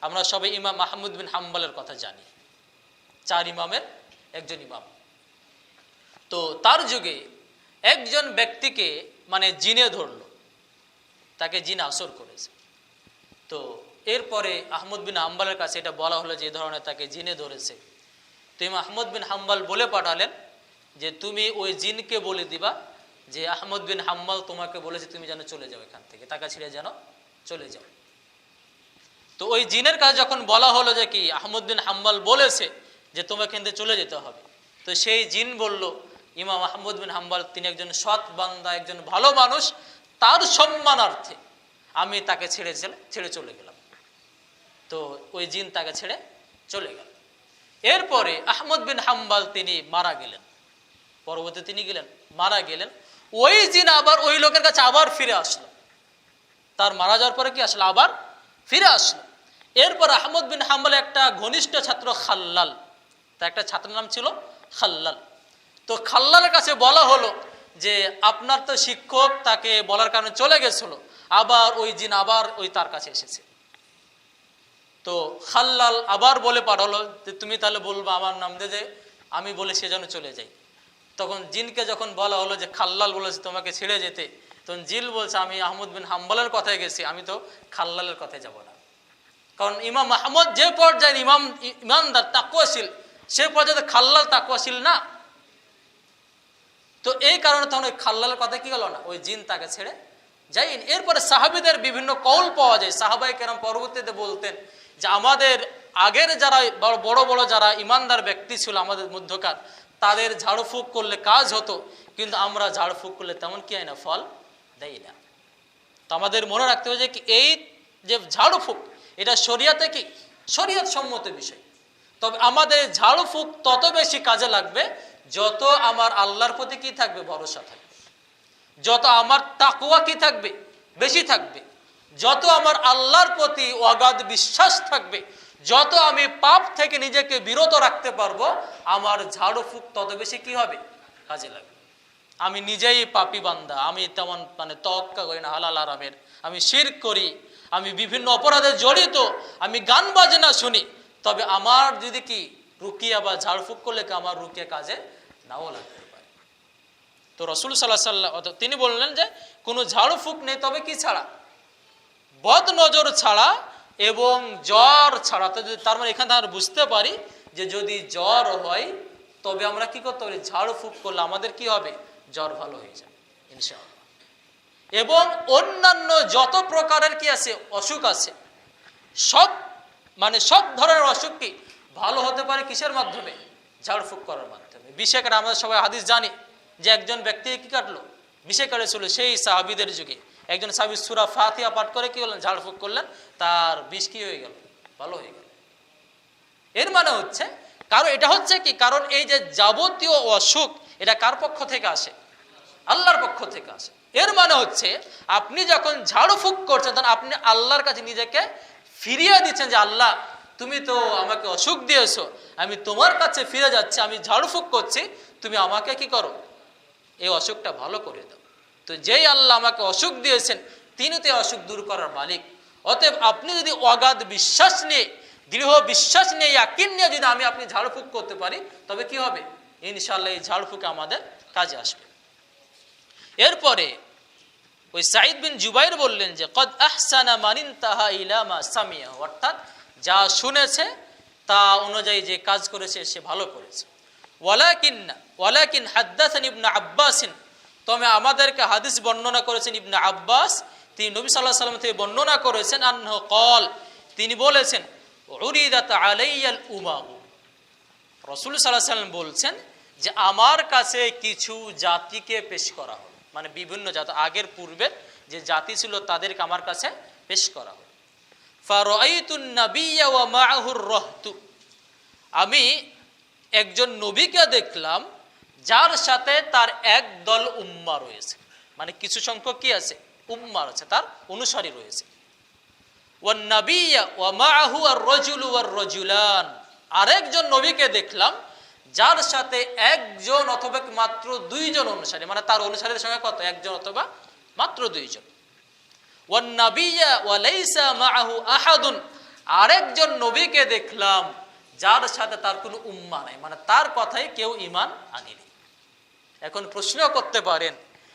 আমরা সবাই ইমাম মাহমুদ বিন হাম্বালের কথা জানি। চার ইমামের একজন ইমাম। তো তার যুগে একজন ব্যক্তিকে মানে জিনে ধরলো। তাকে জিন আসর করেছে। তো এরপরে আহমদ বিন হাম্বালের কাছে এটা বলা হলো যে ধরনের তাকে জিনে ধরেছে। তো ইমাম আহমদ বিন হাম্বাল বলে পাঠালেন যে, তুমি ওই জিনকে বলে দিবা যে, আহমদ বিন হাম্বাল তোমাকে বলেছে তুমি যেন চলে যাও এখান থেকে। টাকা ছিঁড়ে যেন চলে যাও। তো ওই জিনের কাছে যখন বলা হলো যে কি আহমদ বিন হাম্বাল বলেছে যে তোমাকে কিন্তু চলে যেতে হবে, তো সেই জিন বলল, ইমাম আহমদ বিন হাম্বাল তিনি একজন সৎ বান্দা, একজন ভালো মানুষ, তার সম্মানার্থে আমি তাকে ছেড়ে ছেড়ে চলে গেলাম। তো ওই জিন তাকে ছেড়ে চলে গেল। এরপরে আহমদ বিন হাম্বাল তিনি মারা গেলেন। পরবর্তী তিনি গেলেন, মারা গেলেন। ওই জিন আবার ওই লোকের কাছে আবার ফিরে আসলো। তার মারা যাওয়ার পরে কি আসলো? আবার ফিরে আসলো। এরপর আহমদ বিন হাম্বাল একটা ঘনিষ্ঠ ছাত্র খাল্লাল। তার একটা ছাত্রের নাম ছিল খাল্লাল। তো খাল্লালের কাছে বলা হলো যে, আপনার তো শিক্ষক, তাকে বলার কারণে চলে গেছিল। আবার ওই জিন আবার ওই তার কাছে এসেছে। তো খাল্লাল আবার বলে পাঠালো যে, তুমি তাহলে বলব আমার নাম দিয়ে যে, আমি বলে সে যেন চলে যাই তখন জিনকে যখন বলা হলো যে, খাল্লাল বলেছে তোমাকে ছেড়ে যেতে, তখন জিল বলছে, আমি আহমদ বিন হাম্বালের কথায় গেছি, আমি তো খাল্লালের কথায় যাব না। কারণ ইমাম মাহমদ যে পর্যায়ে ইমাম ইমানদার তাকুয়াশীল সে পর্যায়ে খাল্লাল তাকুয়াশীল না। তো এই কারণে তখন ওই খাল্লালের কথা কি হলো না? ওই জিন তাকে ছেড়ে যাইনি এরপরে সাহাবিদের বিভিন্ন কৌল পাওয়া যায়। সাহাবাই কেরাম পরবর্তীতে বলতেন যে, আমাদের আগের যারা বড় বড় যারা ইমানদার ব্যক্তি ছিল আমাদের মধ্যকার, তাদের ঝাড়ফুঁক করলে কাজ হতো, কিন্তু আমরা ঝাড়ফুঁক করলে তেমন কি হয় না? ফল দেয় না। তো আমাদের মনে রাখতে হবে যে এই যে ঝাড়ফুঁক এটা শরিয়াতে কি? শরিয়াত সম্মত বিষয়। তবে আমাদের ঝাড়ফুঁক তত বেশি কাজে লাগবে, যত আমার আল্লাহর প্রতি কি থাকবে? ভরসা থাকবে। যত আমার তাকুয়া কি থাকবে? বেশি থাকবে। যত আমার আল্লাহর প্রতি অগাধ বিশ্বাস থাকবে, যত আমি পাপ থেকে নিজেকে বিরত রাখতে পারব, আমার ঝাড়ু ফুক তত বেশি কি হবে? কাজে লাগবে। আমি নিজেই পাপি বান্দা, আমি তেমন মানে তক্কা করি না, হালাল আরামের আমি শির করি আমি বিভিন্ন অপরাধে জড়িত, আমি গান বাজনা শুনি, তবে আমার যদি কি রুকিয়া বা ঝাড়ফুঁক করলে কি আমার রুকিয়া কাজে নাও লাগতে পারে? তো রসুল সাল্লাহ সাল্লাহ তিনি বললেন যে, কোনো ঝাড়ু ফুক নেই, তবে কি ছাড়া? বদ নজর ছাড়া এবং জ্বর ছাড়া। তো যদি তার মানে এখানে আমরা বুঝতে পারি যে যদি জ্বর হয়, তবে আমরা কি করতে পারি? ঝাড়ু ফুক করলে আমাদের কি হবে? জ্বর ভালো হয়ে যাবে, ইনশাআল্লাহ। এবং অন্যান্য যত প্রকারের কি আছে, অসুখ আছে, সব মানে সব ধরনের অসুখ কি ভালো হতে পারে কিসের মাধ্যমে? ঝাড়ফুঁক করার মাধ্যমে। বিশেষ করে আমরা সবাই হাদিস জানি যে একজন ব্যক্তি কি কাটলো? বিশেষ করেছিল সেই সাহাবিদের যুগে একজন সাহাবি সুরা ফাতিয়া পাঠ করে কি হলেন ঝাড়ফুঁক করলেন, তার বিষ কি হয়ে গেল? ভালো হয়ে গেল। এর মানে হচ্ছে, কারণ এটা হচ্ছে কি? কারণ এই যে যাবতীয় অসুখ, এটা কার পক্ষ থেকে আসে? আল্লাহর পক্ষ থেকে আসে। এর মানে হচ্ছে, আপনি যখন ঝাড়ু ফুক করছেন, তখন আপনি আল্লাহর কাছে নিজেকে ফিরিয়ে দিচ্ছেন যে, আল্লাহ, তুমি তো আমাকে অসুখ দিয়েছ, আমি তোমার কাছে ফিরে যাচ্ছি, আমি ঝাড়ু ফুক করছি, তুমি আমাকে কি করো? এই অসুখটা ভালো করে দাও। তো যেই আল্লাহ আমাকে অসুখ দিয়েছেন, তিনি তো অসুখ দূর করার মালিক। অতএব আপনি যদি অগাধ বিশ্বাস নিয়ে, দৃঢ় বিশ্বাস নিয়ে, ইয়াকিন নিয়ে যদি আমি আপনি ঝাড়ফুঁক করতে পারি, তবে কি হবে? ইনশাল্লাহ এই ঝাড়ফুঁকে আমাদের কাজে আসবে। এরপরে ওই সাইদ বিন জুবাইর বললেন যে, কদ আহসানা মানিন তাহা ইলামা সামিয়া। অর্থাৎ যা শুনেছে, তা অনুযায়ী যে কাজ করেছে, সে ভালো করেছে। ওয়ালাকিন ওয়ালাকিন হাদ্দাসান ইবনা আব্বাসিন। তবে আমাদেরকে হাদিস বর্ণনা করেছেন ইবনা আব্বাস। তিনি নবী সাল্লাহ সাল্লাম থেকে বর্ণনা করেছেন আন্হ কল তিনি বলেছেন, উরিদাত আলাইয়াল উমামু রসুল সাল্লাহ সাল্লাম বলছেন যে, আমার কাছে কিছু জাতিকে পেশ করা হলো। মানে বিভিন্ন জাতি, আগের, পূর্বের যে জাতি ছিল তাদেরকে আমার কাছে পেশ করা হলো। রহতু। আমি একজন নবীকে দেখলাম, যার সাথে তার এক দল উম্মা রয়েছে। মানে কিছু সংখ্যক কি আছে? উম্মা আছে, তার অনুসারী রয়েছে। আরেকজন নবীকে দেখলাম যার সাথে একজন অথবা মাত্র দুইজন অনুসারী মানে তার অনুসারীদের সঙ্গে কত? একজন অথবা মাত্র দুইজন। আরেকজন নবীকে দেখলাম, যার সাথে তার কোনো উম্মা নাই মানে তার কথাই কেউ ইমান আনেনি। এখন প্রশ্ন করতে পারেন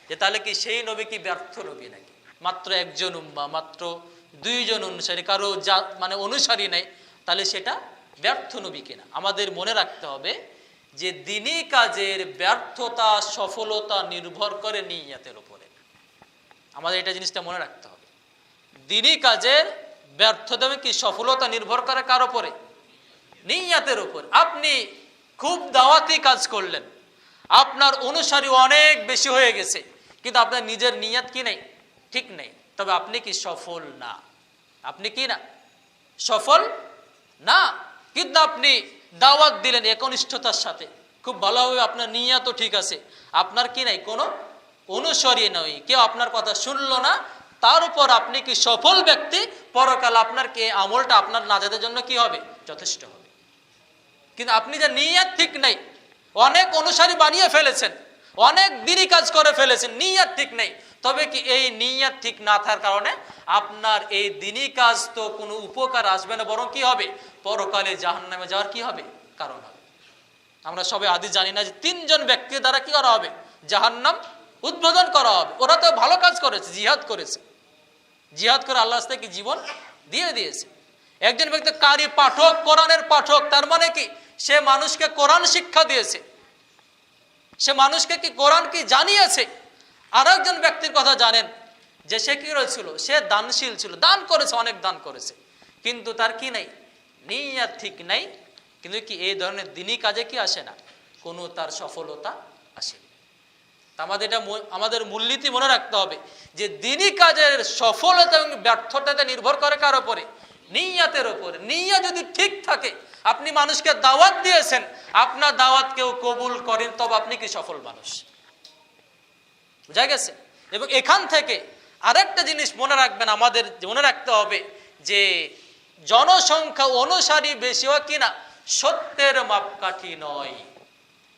যে তাহলে কি সেই নবী কি ব্যর্থ নবী নাকি? মাত্র একজন উম্মা, মাত্র দুইজন অনুসারী, কারও যা মানে অনুসারী নেই, তাহলে সেটা ব্যর্থ নবী কিনা? আমাদের মনে রাখতে হবে যে দিনী কাজের ব্যর্থতা, সফলতা নির্ভর করে নিয়াতের উপরে। আমাদের এটা জিনিসটা মনে রাখতে হবে। দিনী কাজের ব্যর্থতা কি সফলতা নির্ভর করে কার উপরে? নিয়াতের উপর। আপনি খুব দাওয়াতি কাজ করলেন। আপনার অনুসারী অনেক বেশি হয়ে গেছে, কিন্তু আপনার নিজের নিয়াত কি নেই? ঠিক নেই। তবে আপনি কি সফল না? আপনি কি না? সফল না। কিন্তু আপনি দাওয়াত দিলেন একনিষ্ঠতার সাথে। খুব ভালোভাবে আপনার নিয়াতও ঠিক আছে। আপনার কি নাই? কোনো অনুসরী নয় কেউ আপনার কথা শুনল না। তার উপর আপনি কি সফল ব্যক্তি? পরকাল আপনার কি আমলটা আপনার নাজাদের জন্য কি হবে? যথেষ্ট হবে। কিন্তু আপনি যে নিয়াত ঠিক নেই, অনেক অনুসারী বানিয়ে ফেলেছেন, অনেক দিনই কাজ করে ফেলেছেন, নিয়াত ঠিক নেই। তবে কি এই নিয়াত ঠিক না থাকার কারণে আপনার এই দিনই কাজ তো কোনো উপকার আসবে না, বরং কি হবে? পরকালে জাহান্নামে যাওয়ার কি হবে? কারণ হবে। আমরা সবাই আদি জানি না যে তিনজন ব্যক্তির দ্বারা কি করা হবে? জাহান্নাম উদ্বোধন করা হবে। ওরা তো ভালো কাজ করেছে, জিহাদ করেছে। জিহাদ করে আল্লাহ রাস্তায় কি জীবন দিয়ে দিয়েছে। একজন ব্যক্তি কারি পাঠক, কোরআনের পাঠক, তার মানে কি? সে মানুষকে কোরআন শিক্ষা দিয়েছে। সে মানুষকে কি কোরআন কি জানিয়েছে? আর একজন ব্যক্তির কথা জানেন যে সে কি রয়েছিল? সে দানশীল ছিল। দান করেছে, অনেক দান করেছে। কিন্তু তার কি নাই? নিয়াত ঠিক নাই। কিন্তু কি এই ধরনের দিনই কাজে কি আসে না? কোনো তার সফলতা আসেনি তা আমাদের এটা আমাদের মূলনীতি মনে রাখতে হবে যে দিনই কাজের সফলতা এবং ব্যর্থতাতে নির্ভর করে কার ওপরে? নিয়াতের ওপরে। নিয়া যদি ঠিক থাকে, আপনি মানুষকে দাওয়াত দিয়েছেন, আপনার দাওয়াত কেউ কবুল করেন, তবে আপনি কি সফল মানুষ? বুঝা গেছে? এবং এখান থেকে আরেকটা জিনিস মনে রাখবেন আমাদের, মনে রাখতে হবে যে জনসংখ্যা অনুসারী বেশি হয় কিনা? সত্যের মাপকাঠি নয়।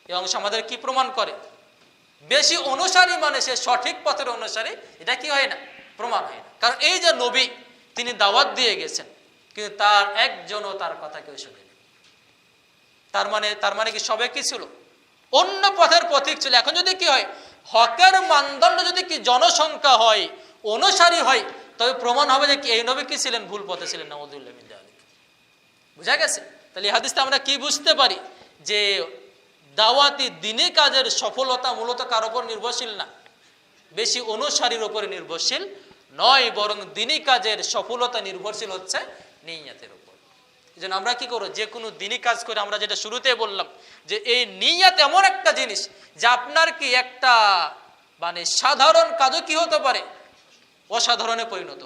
এই অংশ আমাদের কি প্রমাণ করে? বেশি অনুসারী মানে সে সঠিক পথের অনুসারী, এটা কি হয় না? প্রমাণ হয় না। কারণ এই যে নবী, তিনি দাওয়াত দিয়ে গেছেন, কিন্তু তার একজনও তার কথা কেউ শুনেনি। তার মানে তার মানে কি সবে কি ছিল? অন্য পথের পথিক ছিল। এখন যদি কি হয় হকের মানদণ্ড যদি কি জনসংখ্যা হয়, অনুসারী হয়, তবে প্রমাণ হবে যে এই নবী কি ছিলেন? ভুল পথে ছিলেন নমদুল্লাহ বুঝা গেছে? তাহলে এই হাদিসটা আমরা কি বুঝতে পারি? যে দাওয়াতি দিনে কাজের সফলতা মূলত কার উপর নির্ভরশীল না? বেশি অনুসারীর উপরে নির্ভরশীল নয়, বরং দিনই কাজের সফলতা নির্ভরশীল হচ্ছে নিয়াতের উপর। জন্য আমরা কি করো যে কোনো দিনই কাজ করে আমরা যেটা শুরুতে বললাম, যে এই নিয়াত এমন একটা জিনিস যে আপনার কি একটা মানে সাধারণ কাজও কি হতে পারে? অসাধারণে পরিণত